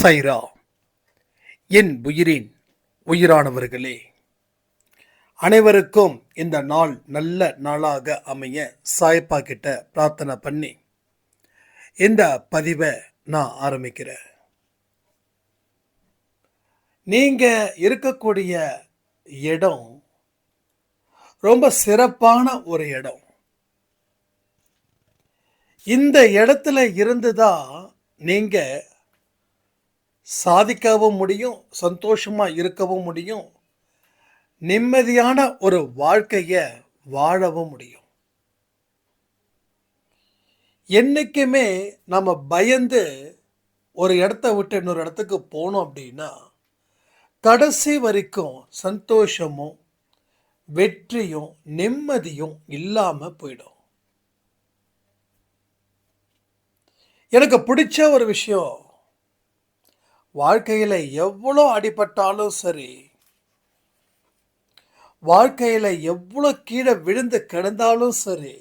சைரா என் உயிரின் உயிரானவர்களே அனைவருக்கும் இந்த நாள் நல்ல நாளாக அமைய சாய்ப்பா கிட்ட பிரார்த்தனை பண்ணி இந்த பதிவை நான் ஆரம்பிக்கிறேன். நீங்க இருக்கக்கூடிய இடம் ரொம்ப சிறப்பான ஒரு இடம். இந்த இடத்துல இருந்து தான் நீங்கள் சாதிக்கவும் முடியும் சந்தோஷமாக இருக்கவும் முடியும் நிம்மதியான ஒரு வாழ்க்கையை வாழவும் முடியும். என்றைக்குமே நம்ம பயந்து ஒரு இடத்த விட்டு இன்னொரு இடத்துக்கு போனோம் அப்படின்னா கடைசி வரைக்கும் சந்தோஷமும் வெற்றியும் நிம்மதியும் இல்லாமல் போயிடும். எனக்கு பிடிச்ச ஒரு விஷயம் வாழ்க்கையில் எவ்வளோ அடிபட்டாலும் சரி வாழ்க்கையில் எவ்வளோ கீழே விழுந்து கிடந்தாலும் சரி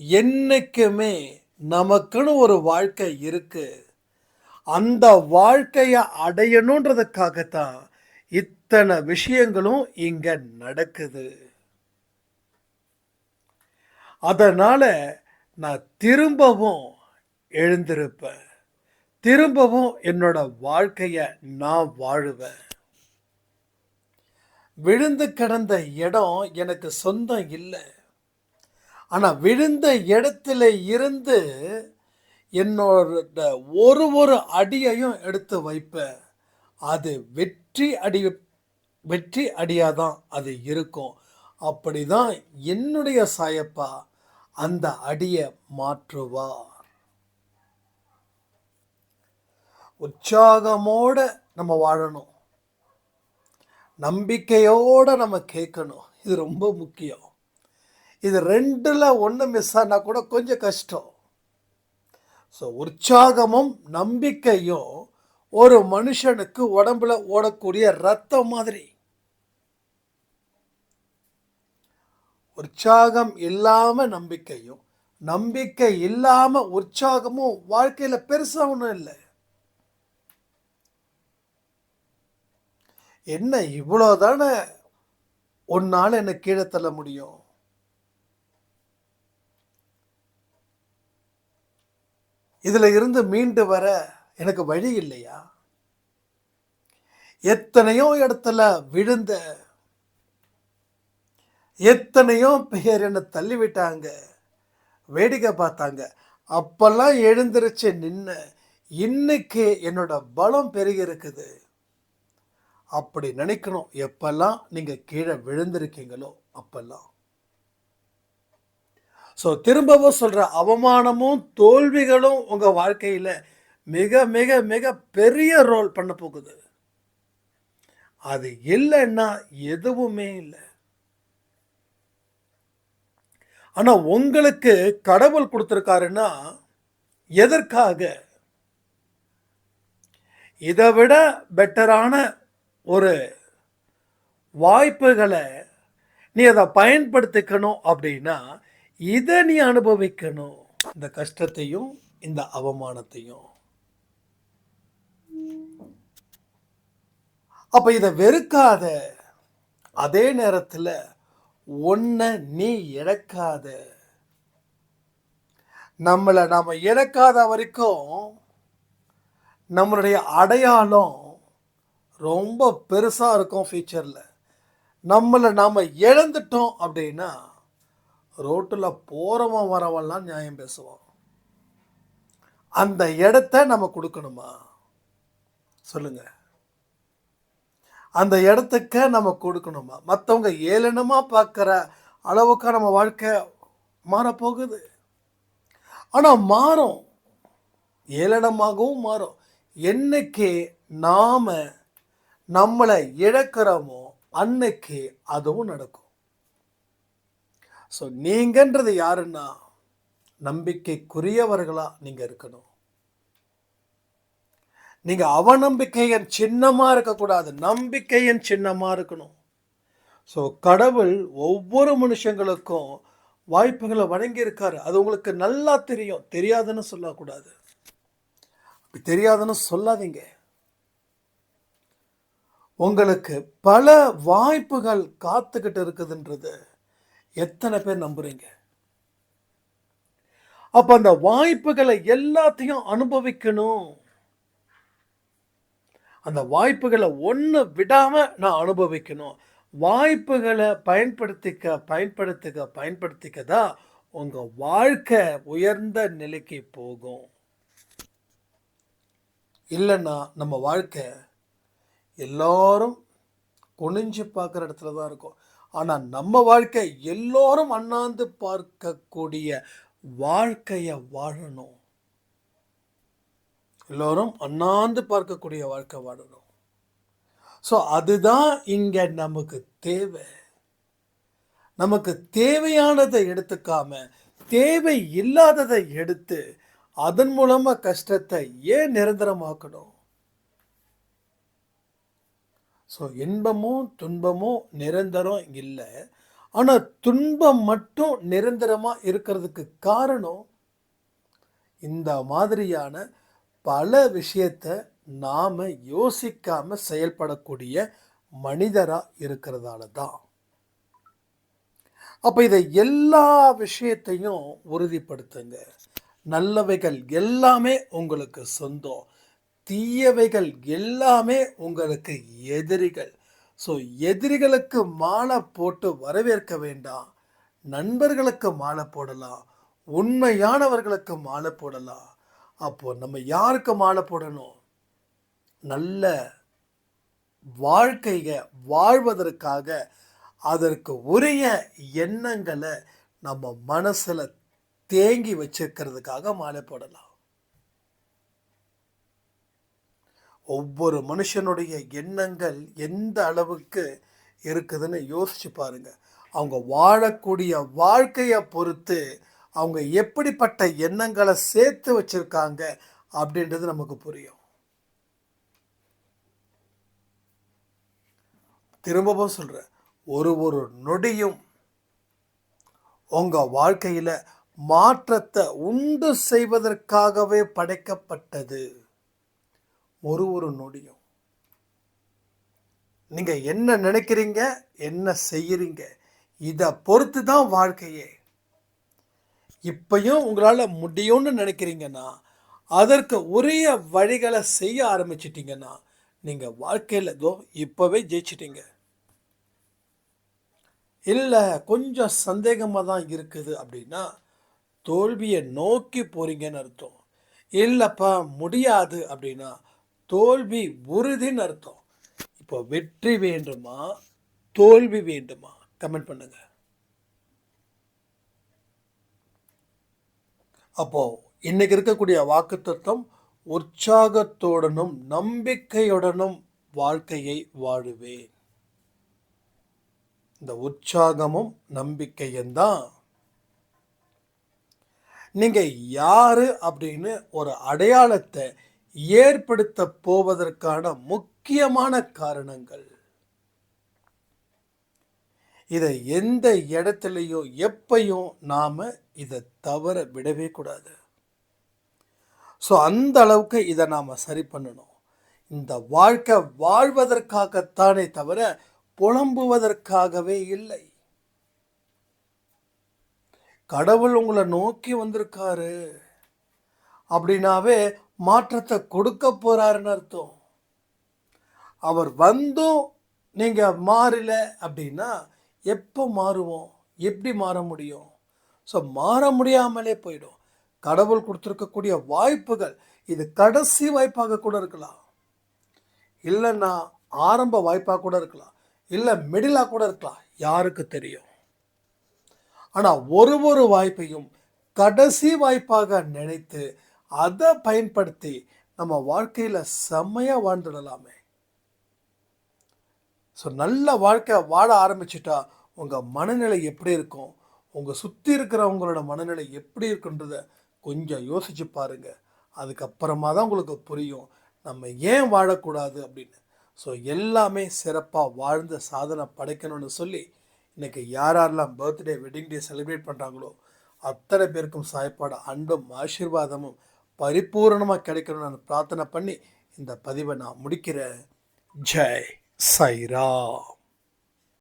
என்னைக்குமே நமக்குன்னு ஒரு வாழ்க்கை இருக்குது அந்த வாழ்க்கையை அடையணுன்றதுக்காகத்தான் இத்தனை விஷயங்களும் இங்கே நடக்குது. அதனால் நான் திரும்பவும் எழுந்திருப்பேன். திரும்பவும் என்னோட வாழ்க்கையை நான் வாழுவேன். விழுந்து கிடந்த இடம் எனக்கு சொந்தம் இல்லை. ஆனால் விழுந்த இடத்துல இருந்து என்னோட ஒரு ஒரு அடியையும் எடுத்து வைப்பேன். அது வெற்றி அடி வெற்றி அடியாதான் அது இருக்கும். அப்படிதான் என்னுடைய சாயப்பா அந்த அடியை மாற்றுவா. உற்சாகமோடு நம்ம வாழணும். நம்பிக்கையோட நம்ம கேட்கணும். இது ரொம்ப முக்கியம். இது ரெண்டில் ஒன்று மிஸ் ஆனால் கூட கொஞ்சம் கஷ்டம். ஸோ உற்சாகமும் நம்பிக்கையும் ஒரு மனுஷனுக்கு உடம்புல ஓடக்கூடிய ரத்தம் மாதிரி. உற்சாகம் இல்லாமல் நம்பிக்கையும் நம்பிக்கை இல்லாமல் உற்சாகமும் வாழ்க்கையில் பெருசாக ஒன்றும் இல்லை. என்ன இவ்வளோதானே உன்னால என்ன கீழே தள்ள முடியும்? இதுல இருந்து மீண்டு வர எனக்கு வழி இல்லையா? எத்தனையோ இடத்துல விழுந்த எத்தனையோ பேர் என்னை தள்ளி விட்டாங்க வேடிக்கை பார்த்தாங்க. அப்பெல்லாம் எழுந்திருச்சு நின்று இன்னைக்கு என்னோட பலம் பெருகி இருக்குது. அப்படி நினைக்கணும். எப்பெல்லாம் நீங்கள் கீழே விழுந்திருக்கீங்களோ அப்பெல்லாம். ஸோ திரும்பவும் சொல்கிற அவமானமும் தோல்விகளும் உங்கள் வாழ்க்கையில் மிக மிக மிக பெரிய ரோல் பண்ண போகுது. அது இல்லைன்னா எதுவுமே இல்லை. ஆனால் உங்களுக்கு கடவுள் கொடுத்துருக்காருன்னா எதற்காக? இதை விட பெட்டரான ஒரு வாய்ப்புகளை நீ அதை பயன்படுத்திக்கணும் அப்படின்னா இதை நீ அனுபவிக்கணும். இந்த கஷ்டத்தையும் இந்த அவமானத்தையும். அப்ப இதை வெறுக்காத அதே நேரத்தில் ஒன்ன நீ இழக்காத. நம்மளை நாம இழக்காத வரைக்கும் நம்மளுடைய அடையாளம் ரொம்ப பெருசாக இருக்கும் ஃபியூச்சரில் நம்மளை நாம் இழந்துட்டோம் அப்படின்னா ரோட்டில் போகிறவன் வரவெல்லாம் நியாயம் பேசுவான். அந்த இடத்த நம்ம கொடுக்கணுமா? சொல்லுங்க. அந்த இடத்துக்கு நம்ம கொடுக்கணுமா? மற்றவங்க ஏளனமாக பார்க்குற அளவுக்கு நம்ம வாழ்க்கை மாறப்போகுது. ஆனால் மாறும். ஏளனமாகவும் மாறும். என்னைக்கு நாம் நம்மளை இழக்கிறோமோ அன்னைக்கு அதுவும் நடக்கும். ஸோ நீங்கன்றது யாருன்னா நம்பிக்கைக்குரியவர்களா நீங்க இருக்கணும். நீங்க அவநம்பிக்கையின் சின்னமா இருக்கக்கூடாது நம்பிக்கையின் சின்னமா இருக்கணும். ஸோ கடவுள் ஒவ்வொரு மனுஷங்களுக்கும் வாய்ப்புகளை வழங்கியிருக்காரு. அது உங்களுக்கு நல்லா தெரியும். தெரியாதுன்னு சொல்லக்கூடாது. அப்படி தெரியாதுன்னு சொல்லாதீங்க. உங்களுக்கு பல வாய்ப்புகள் காத்துக்கிட்டு இருக்குதுன்றது எத்தனை பேர் நம்புறீங்க? அப்ப அந்த வாய்ப்புகளை எல்லாத்தையும் அனுபவிக்கணும். அந்த வாய்ப்புகளை ஒன்று விடாம நான் அனுபவிக்கணும். வாய்ப்புகளை பயன்படுத்திக்க பயன்படுத்திக்க பயன்படுத்திக்க தான் உங்க வாழ்க்கை உயர்ந்த நிலைக்கு போகும். இல்லைன்னா நம்ம வாழ்க்கை எல்லாரும் குனிஞ்சு பார்க்குற இடத்துல தான் இருக்கும். ஆனால் நம்ம வாழ்க்கை எல்லோரும் அண்ணாந்து பார்க்கக்கூடிய வாழ்க்கையை வாழணும். எல்லோரும் அண்ணாந்து பார்க்கக்கூடிய வாழ்க்கை வாழணும். ஸோ அதுதான் இங்கே நமக்கு தேவை. நமக்கு தேவையானதை எடுத்துக்காம தேவை இல்லாததை எடுத்து அதன் மூலமாக கஷ்டத்தை ஏன் நிரந்தரமாக்கணும்? ஸோ இன்பமும் துன்பமும் நிரந்தரம் இல்லை ஆனால் துன்பம் மட்டும் நிரந்தரமாக இருக்கிறதுக்கு காரணம் இந்த மாதிரியான பல விஷயத்தை நாம் யோசிக்காமல் செயல்படக்கூடிய மனிதராக இருக்கிறதால தான். அப்போ இதை எல்லா விஷயத்தையும் உறுதிப்படுத்துங்க. நல்லவைகள் எல்லாமே உங்களுக்கு சொந்தம். தீயவைகள் எல்லாமே உங்களுக்கு எதிரிகள். ஸோ எதிரிகளுக்கு மாலை போட்டு வரவேற்க வேண்டாம். நண்பர்களுக்கு மாலை போடலாம். உண்மையானவர்களுக்கு மாலை போடலாம். அப்போ நம்ம யாருக்கு மாலை போடணும்? நல்ல வாழ்க்கைய வாழ்வதற்காக அதற்கு உரிய எண்ணங்களை நம்ம மனசில் தேங்கி வச்சிருக்கிறதுக்காக மாலை போடலாம். ஒவ்வொரு மனுஷனுடைய எண்ணங்கள் எந்த அளவுக்கு இருக்குதுன்னு யோசிச்சு பாருங்கள் அவங்க வாழக்கூடிய வாழ்க்கையை பொறுத்து அவங்க எப்படிப்பட்ட எண்ணங்களை சேர்த்து வச்சுருக்காங்க அப்படின்றது நமக்கு புரியும். திரும்பவும் சொல்கிறேன் ஒரு ஒரு நொடியும் உங்கள் வாழ்க்கையில் மாற்றத்தை உண்டு செய்வதற்காகவே படைக்கப்பட்டது. ஒரு ஒரு நொடியும். நீங்க என்ன நினைக்கிறீங்க என்ன செய்யறீங்க இதை பொறுத்து தான் வாழ்க்கையே. இப்பயும் உங்களால முடியும்னு நினைக்கிறீங்கன்னா அதற்கு உரிய வழிகளை செய்ய ஆரம்பிச்சிட்டீங்கன்னா நீங்க வாழ்க்கையில இதோ இப்பவே ஜெயிச்சிட்டீங்க. இல்லை கொஞ்சம் சந்தேகமாக தான் இருக்குது அப்படின்னா தோல்வியை நோக்கி போறீங்கன்னு அர்த்தம். இல்லைப்பா முடியாது அப்படின்னா தோல்வி உறுதின்னு அர்த்தம். இப்போ வெற்றி வேண்டுமா? தோல்வி வேண்டுமா? கமெண்ட் பண்ணுங்க. அப்போ இன்னைக்கு இருக்கக்கூடிய வாக்குத்தத்தம் உற்சாகத்துடனும் நம்பிக்கையுடனும் வாழ்க்கையை வாழுவேன். இந்த உற்சாகமும் நம்பிக்கையும் தான். நீங்க யாரு அப்படின்னு ஒரு அடையாளத்தை ஏற்படுத்த போவதற்கான முக்கியமான காரணங்கள். இதை எந்த இடத்துலையும் எப்பையும் நாம இதை தவற விடவே கூடாது. ஸோ அந்த அளவுக்கு இதை நாம சரி பண்ணணும். இந்த வாழ்க்கை வாழ்வதற்காகத்தானே தவிர புலம்புவதற்காகவே இல்லை. கடவுள் உங்களை நோக்கி வந்திருக்காரு. அப்படின்னாவே மாற்றத்தை கொடுக்க போகிறாருன்னு அர்த்தம். அவர் வந்தும் நீங்கள் மாறல அப்படின்னா எப்போ மாறுவோம்? எப்படி மாற முடியும்? ஸோ மாற முடியாமலே போயிடும். கடவுள் கொடுத்துருக்கக்கூடிய வாய்ப்புகள் இது கடைசி வாய்ப்பாக கூட இருக்கலாம். இல்லைன்னா ஆரம்ப வாய்ப்பாக கூட இருக்கலாம். இல்லை மிடிலாக கூட இருக்கலாம். யாருக்கு தெரியும்? ஆனால் ஒரு ஒரு வாய்ப்பையும் கடைசி வாய்ப்பாக நினைத்து அதை பயன்படுத்தி நம்ம வாழ்க்கையில் செம்மையாக வாழ்ந்துடலாமே. ஸோ நல்ல வாழ்க்கை வாழ ஆரம்பிச்சிட்டா உங்கள் மனநிலை எப்படி இருக்கும்? உங்கள் சுற்றி இருக்கிறவங்களோட மனநிலை எப்படி இருக்குன்றத கொஞ்சம் யோசிச்சு பாருங்கள் அதுக்கப்புறமா தான் உங்களுக்கு புரியும். நம்ம ஏன் வாழக்கூடாது அப்படின்னு. ஸோ எல்லாமே சிறப்பாக வாழ்ந்த சாதனை படைக்கணும்னு சொல்லி இன்றைக்கி யார் யாரெல்லாம் பர்த்டே வெட்டிங் டே செலிப்ரேட் பண்ணுறாங்களோ அத்தனை பேருக்கும் சாய்ப்பாடு அன்பும் ஆசீர்வாதமும் பரிபூரணமாக கிடைக்கணும்னு நான் பிரார்த்தனை பண்ணி இந்த பதிவை நான் முடிக்கிறேன். ஜெய் சைரா